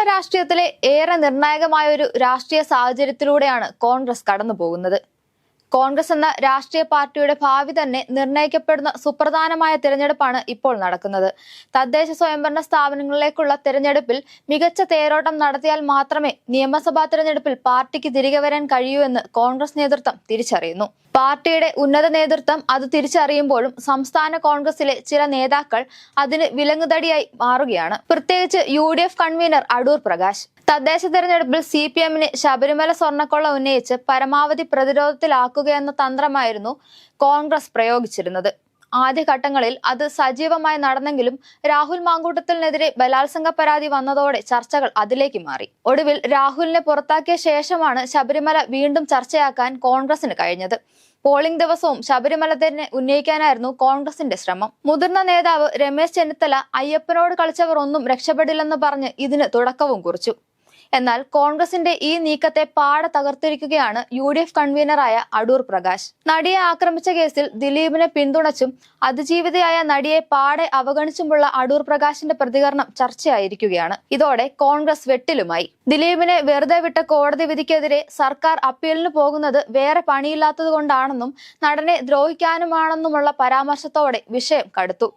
കേരള രാഷ്ട്രീയത്തിലെ ഏറെ നിർണായകമായ ഒരു രാഷ്ട്രീയ സാഹചര്യത്തിലൂടെയാണ് കോൺഗ്രസ് കടന്നു പോകുന്നത് കോൺഗ്രസ് എന്ന രാഷ്ട്രീയ പാർട്ടിയുടെ ഭാവി തന്നെ നിർണയിക്കപ്പെടുന്ന സുപ്രധാനമായ തിരഞ്ഞെടുപ്പാണ് ഇപ്പോൾ നടക്കുന്നത്. തദ്ദേശ സ്വയംഭരണ സ്ഥാപനങ്ങളിലേക്കുള്ള തിരഞ്ഞെടുപ്പിൽ മികച്ച തേരോട്ടം നടത്തിയാൽ മാത്രമേ നിയമസഭാ തിരഞ്ഞെടുപ്പിൽ പാർട്ടിക്ക് തിരികെ വരാൻ കഴിയൂ എന്ന് കോൺഗ്രസ് നേതൃത്വം തിരിച്ചറിയുന്നു. പാർട്ടിയുടെ ഉന്നത നേതൃത്വം അത് തിരിച്ചറിയുമ്പോഴും സംസ്ഥാന കോൺഗ്രസിലെ ചില നേതാക്കൾ അതിന് വിലങ്ങുതടിയായി മാറുകയാണ്. പ്രത്യേകിച്ച് യു കൺവീനർ അടൂർ പ്രകാശ്. തദ്ദേശ തെരഞ്ഞെടുപ്പിൽ സി പി എമ്മിനെ ശബരിമല സ്വർണക്കൊള്ള ഉന്നയിച്ച് പരമാവധി പ്രതിരോധത്തിലാക്കുകയെന്ന തന്ത്രമായിരുന്നു കോൺഗ്രസ് പ്രയോഗിച്ചിരുന്നത്. ആദ്യഘട്ടങ്ങളിൽ അത് സജീവമായി നടന്നെങ്കിലും രാഹുൽ മാങ്കൂട്ടത്തിനെതിരെ ബലാത്സംഗ പരാതി വന്നതോടെ ചർച്ചകൾ അതിലേക്ക് മാറി. ഒടുവിൽ രാഹുലിനെ പുറത്താക്കിയ ശേഷമാണ് ശബരിമല വീണ്ടും ചർച്ചയാക്കാൻ കോൺഗ്രസിന് കഴിഞ്ഞത്. പോളിംഗ് ദിവസവും ശബരിമല തന്നെ ഉന്നയിക്കാനായിരുന്നു കോൺഗ്രസിന്റെ ശ്രമം. മുതിർന്ന നേതാവ് രമേശ് ചെന്നിത്തല അയ്യപ്പനോട് കളിച്ചവർ ഒന്നും രക്ഷപ്പെടില്ലെന്ന് പറഞ്ഞ് ഇതിന് തുടക്കവും കുറിച്ചു. എന്നാൽ കോൺഗ്രസിന്റെ ഈ നീക്കത്തെ പാടെ തകർത്തിരിക്കുകയാണ് യു ഡി എഫ് കൺവീനറായ അടൂർ പ്രകാശ്. നടിയെ ആക്രമിച്ച കേസിൽ ദിലീപിനെ പിന്തുണച്ചും അതിജീവിതയായ നടിയെ പാടെ അവഗണിച്ചുമുള്ള അടൂർ പ്രകാശിന്റെ പ്രതികരണം ചർച്ചയായിരിക്കുകയാണ്. ഇതോടെ കോൺഗ്രസ് വെട്ടിലുമായി. ദിലീപിനെ വെറുതെ വിട്ട കോടതി വിധിക്കെതിരെ സർക്കാർ അപ്പീലിന് പോകുന്നത് വേറെ പണിയില്ലാത്തത് കൊണ്ടാണെന്നും നടനെ ദ്രോഹിക്കാനുമാണെന്നുമുള്ള പരാമർശത്തോടെ വിഷയം കടുത്തു.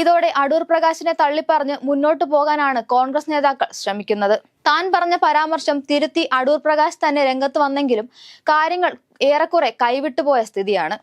ഇതോടെ അടൂർ പ്രകാശിനെ തള്ളിപ്പറഞ്ഞ് മുന്നോട്ടു പോകാനാണ് കോൺഗ്രസ് നേതാക്കൾ ശ്രമിക്കുന്നത്. താൻ പറഞ്ഞ പരാമർശം തിരുത്തി അടൂർ പ്രകാശ് തന്നെ രംഗത്ത് വന്നെങ്കിലും കാര്യങ്ങൾ ഏറെക്കുറെ കൈവിട്ടുപോയ സ്ഥിതിയാണ്.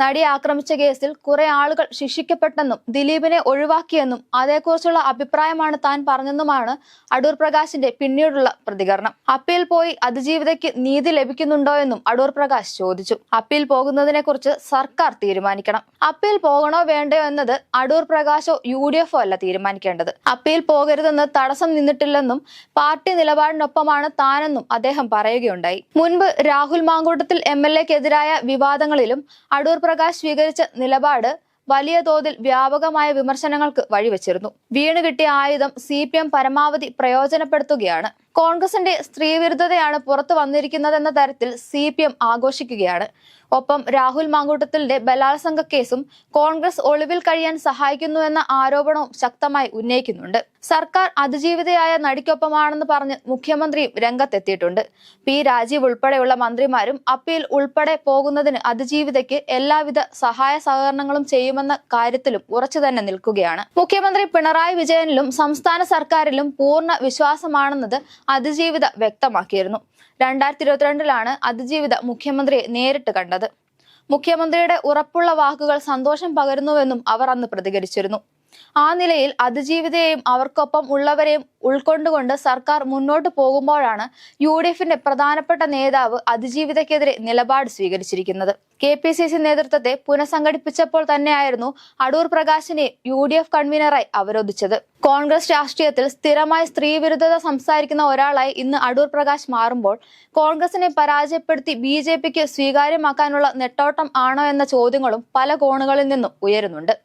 നടിയെ ആക്രമിച്ച കേസിൽ കുറെ ആളുകൾ ശിക്ഷിക്കപ്പെട്ടെന്നും ദിലീപിനെ ഒഴിവാക്കിയെന്നും അതേക്കുറിച്ചുള്ള അഭിപ്രായമാണ് താൻ പറഞ്ഞെന്നുമാണ് അടൂർ പ്രകാശിന്റെ പിന്നീടുള്ള പ്രതികരണം. അപ്പീൽ പോയി അതിജീവിതയ്ക്ക് നീതി ലഭിക്കുന്നുണ്ടോ എന്നും അടൂർ പ്രകാശ് ചോദിച്ചു. അപ്പീൽ പോകുന്നതിനെ കുറിച്ച് സർക്കാർ തീരുമാനിക്കണം. അപ്പീൽ പോകണോ വേണ്ടയോ എന്നത് അടൂർ പ്രകാശോ യു ഡി എഫോ അല്ല തീരുമാനിക്കേണ്ടത്. അപ്പീൽ പോകരുതെന്ന് തടസ്സം നിന്നിട്ടില്ലെന്നും പാർട്ടി നിലപാടിനൊപ്പമാണ് താനെന്നും അദ്ദേഹം പറയുകയുണ്ടായി. മുൻപ് രാഹുൽ മാങ്കൂട്ടത്തിൽ എം എൽ എക്കെതിരായ വിവാദങ്ങളിലും അടൂർ പ്രകാശ് സ്വീകരിച്ച നിലപാട് വലിയ തോതിൽ വ്യാപകമായ വിമർശനങ്ങൾക്ക് വഴിവെച്ചിരുന്നു. വീണ് കിട്ടിയ ആയുധം സി പരമാവധി പ്രയോജനപ്പെടുത്തുകയാണ്. കോൺഗ്രസിന്റെ സ്ത്രീവിരുദ്ധതയാണ് പുറത്തു വന്നിരിക്കുന്നതെന്ന തരത്തിൽ സി പി എം ആഘോഷിക്കുകയാണ്. ഒപ്പം രാഹുൽ മാങ്കൂട്ടത്തിലെ ബലാത്സംഗ കേസും കോൺഗ്രസ് ഒളിവിൽ കഴിയാൻ സഹായിക്കുന്നുവെന്ന ആരോപണവും ശക്തമായി ഉന്നയിക്കുന്നുണ്ട്. സർക്കാർ അതിജീവിതയായ നടിക്കൊപ്പമാണെന്ന് പറഞ്ഞ് മുഖ്യമന്ത്രിയും രംഗത്തെത്തിയിട്ടുണ്ട്. പി രാജീവ് ഉൾപ്പെടെയുള്ള മന്ത്രിമാരും അപ്പീൽ ഉൾപ്പെടെ പോകുന്നതിന് അതിജീവിതയ്ക്ക് എല്ലാവിധ സഹായ സഹകരണങ്ങളും ചെയ്യുമെന്ന കാര്യത്തിലും ഉറച്ചു തന്നെ നിൽക്കുകയാണ്. മുഖ്യമന്ത്രി പിണറായി വിജയനിലും സംസ്ഥാന സർക്കാരിലും പൂർണ വിശ്വാസമാണെന്നത് അതിജീവിത വ്യക്തമാക്കിയിരുന്നു. രണ്ടായിരത്തി ഇരുപത്തിരണ്ടിലാണ് അതിജീവിത മുഖ്യമന്ത്രിയെ നേരിട്ട് കണ്ടത്. മുഖ്യമന്ത്രിയുടെ ഉറപ്പുള്ള വാക്കുകൾ സന്തോഷം പകരുന്നുവെന്നും അവർ അന്ന് പ്രതികരിച്ചിരുന്നു. ആ നിലയിൽ അതിജീവിതയെയും അവർക്കൊപ്പം ഉള്ളവരെയും ഉൾക്കൊണ്ടുകൊണ്ട് സർക്കാർ മുന്നോട്ട് പോകുമ്പോഴാണ് യു ഡി എഫിന്റെ പ്രധാനപ്പെട്ട നേതാവ് അതിജീവിതക്കെതിരെ നിലപാട് സ്വീകരിച്ചിരിക്കുന്നത്. കെ പി സി സി നേതൃത്വത്തെ പുനഃസംഘടിപ്പിച്ചപ്പോൾ തന്നെയായിരുന്നു അടൂർ പ്രകാശിനെ യു ഡി എഫ് കൺവീനറായി അവരോധിച്ചത്. കോൺഗ്രസ് രാഷ്ട്രീയത്തിൽ സ്ഥിരമായി സ്ത്രീവിരുദ്ധത സംസാരിക്കുന്ന ഒരാളായി ഇന്ന് അടൂർ പ്രകാശ് മാറുമ്പോൾ കോൺഗ്രസിനെ പരാജയപ്പെടുത്തി ബി ജെ പിക്ക് സ്വീകാര്യമാക്കാനുള്ള നെട്ടോട്ടം ആണോ എന്ന ചോദ്യങ്ങളും പല കോണുകളിൽ നിന്നും ഉയരുന്നുണ്ട്.